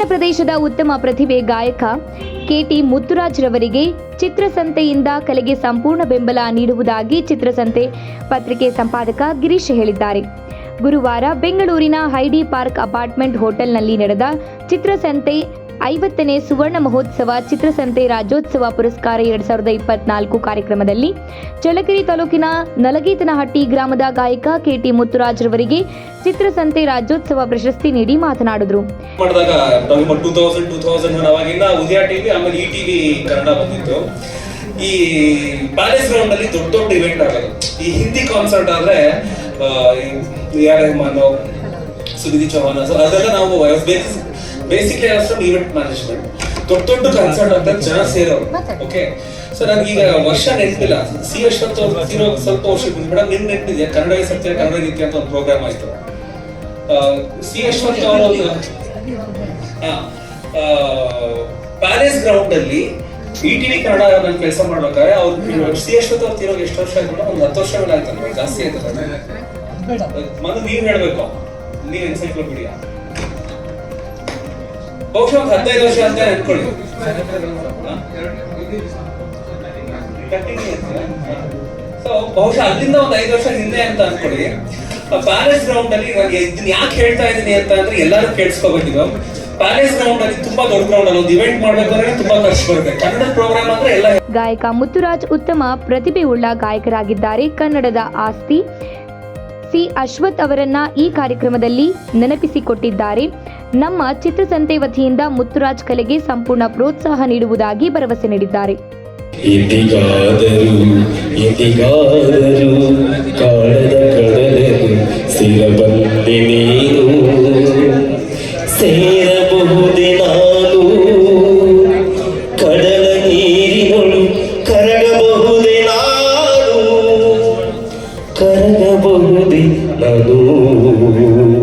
ಪ್ರದೇಶದ ಉತ್ತಮ ಪ್ರತಿಭೆ ಗಾಯಕ ಕೆಟಿ ಮುತ್ತುರಾಜ್ ರವರಿಗೆ ಚಿತ್ರಸಂತೆಯಿಂದ ಕಲೆಗೆ ಸಂಪೂರ್ಣ ಬೆಂಬಲ ನೀಡುವುದಾಗಿ ಚಿತ್ರಸಂತೆ ಪತ್ರಿಕೆ ಸಂಪಾದಕ ಗಿರೀಶ್ ಹೇಳಿದ್ದಾರೆ. ಗುರುವಾರ ಬೆಂಗಳೂರಿನ ಹೈಡಿ ಪಾರ್ಕ್ ಅಪಾರ್ಟ್ಮೆಂಟ್ ಹೋಟೆಲ್ನಲ್ಲಿ ನಡೆದ ಚಿತ್ರಸಂತೆ ಐವತ್ತನೇ ಸುವರ್ಣ ಮಹೋತ್ಸವ ಚಿತ್ರಸಂತೆ ರಾಜ್ಯೋತ್ಸವ ಪುರಸ್ಕಾರ ಎರಡ್ ಸಾವಿರದ ಇಪ್ಪತ್ನಾಲ್ಕು ಕಾರ್ಯಕ್ರಮದಲ್ಲಿ ಚಳ್ಳಕೆರೆ ತಾಲೂಕಿನ ನಲಗೀತನಹಟ್ಟಿ ಗ್ರಾಮದ ಗಾಯಕ ಕೆಟಿ ಮುತ್ತುರಾಜ್ ರವರಿಗೆ ಚಿತ್ರಸಂತೆ ರಾಜ್ಯೋತ್ಸವ ಪ್ರಶಸ್ತಿ ನೀಡಿ ಮಾತನಾಡಿದರು. ಈ ಪ್ಯಾಲೇಸ್ ಗ್ರೌಂಡ್ ಅಲ್ಲಿ ದೊಡ್ಡ ದೊಡ್ಡ ಇವೆಂಟ್ ಆಗೋದು. ಈ ಹಿಂದಿ ಕಾನ್ಸರ್ಟ್ ಆದ್ರೆ ರೆಹಮಾನ್ ಸುನಿಧಿ ಚೌಹಾನ್ ಅದೆಲ್ಲ ನಾವು ಬೇಸಿಕ್ಲಿ ಅಷ್ಟೊಂದು ಈವೆಂಟ್ ಮ್ಯಾನೇಜ್ಮೆಂಟ್ ದೊಡ್ಡ ದೊಡ್ಡ ಕನ್ಸರ್ಟ್ ಅಂತ ಜನ ಸೇರೋರು. ಓಕೆ ಸೊ ನನ್ಗೆ ಈಗ ವರ್ಷ ನೆನಪಿಲ್ಲ. ಸಿ ಎಸ್ ಅವ್ರು ತೀರೋ ಸ್ವಲ್ಪ ವರ್ಷ ಮೇಡಮ್ ನಿನ್ ನೆನಪಿದೆ ಕನ್ನಡ ಸತ್ಯ ಕನ್ನಡ ಗೀತೆ ಅಂತ ಒಂದು ಪ್ರೋಗ್ರಾಮ್ ಆಯ್ತು. ಸಿ ಎಸ್ ಅವರ ಒಂದು ಪ್ಯಾಲೇಸ್ ಗ್ರೌಂಡ್ ಅಲ್ಲಿ ಇ ಟಿವಿ ಕನ್ನಡ ನಾನು ಕೆಲಸ ಮಾಡ್ಬೇಕಾದ್ರೆ ಅವ್ರು ಸಿ ಎಸ್ ಅವ್ರು ತೀರೋಗಿ ಎಷ್ಟು ವರ್ಷ ಆಯ್ತು ಒಂದು ಹತ್ತು ವರ್ಷ ಆಯ್ತು ಜಾಸ್ತಿ ಆಯ್ತು ಮನು ನೀವ್ ಹೇಳ್ಬೇಕು. ನೀವ್ ಎನ್ಸೈಕ್ಲೋಪೀಡಿಯಾ ಬಹುಶಃ ಒಂದು ಹದಿನೈದು ವರ್ಷ ಅಂತ ಅನ್ಕೊಳ್ಳಿ ಸೊ ಬಹುಶಃ ಅಲ್ಲಿಂದ ಒಂದು ಐದು ವರ್ಷ ಹಿಂದೆ ಅಂತ ಅನ್ಕೊಳ್ಳಿ ಪ್ಯಾಲೇಸ್ ಗ್ರೌಂಡ್ ಅಲ್ಲಿ ಇವಾಗ ಇದನ್ನ ಯಾಕೆ ಹೇಳ್ತಾ ಇದೀನಿ ಅಂತ ಅಂದ್ರೆ ಎಲ್ಲರೂ ಕೇಳಿಸ್ಕೋಬೇಕಿದ್ರು ಪ್ಯಾಲೇಸ್ ಗ್ರೌಂಡ್ ಅಲ್ಲಿ ತುಂಬಾ ದೊಡ್ಡ ಗ್ರೌಂಡ್ ಅಲ್ಲಿ, ಒಂದು ಇವೆಂಟ್ ಮಾಡ್ಬೇಕಂದ್ರೆ ತುಂಬಾ ಖರ್ಚು ಬರುತ್ತೆ. ಕನ್ನಡ ಪ್ರೋಗ್ರಾಮ್ ಅಂದ್ರೆ ಎಲ್ಲ ಗಾಯಕ ಮುತ್ತುರಾಜ್ ಉತ್ತಮ ಪ್ರತಿಭೆಯುಳ್ಳ ಗಾಯಕರಾಗಿದ್ದಾರೆ ಕನ್ನಡದ ಆಸ್ತಿ. ಸಿ ಅಶ್ವಥ್ ಅವರನ್ನ ಈ ಕಾರ್ಯಕ್ರಮದಲ್ಲಿ ನೆನಪಿಸಿಕೊಟ್ಟಿದ್ದಾರೆ. ನಮ್ಮ ಚಿತ್ರಸಂತೆ ವತಿಯಿಂದ ಮುತ್ತುರಾಜ್ ಕಲೆಗೆ ಸಂಪೂರ್ಣ ಪ್ರೋತ್ಸಾಹ ನೀಡುವುದಾಗಿ ಭರವಸೆ ನೀಡಿದ್ದಾರೆ. ಎದಿಗಾದರೂ ಕರಗಬಹುದೇ ನಾನು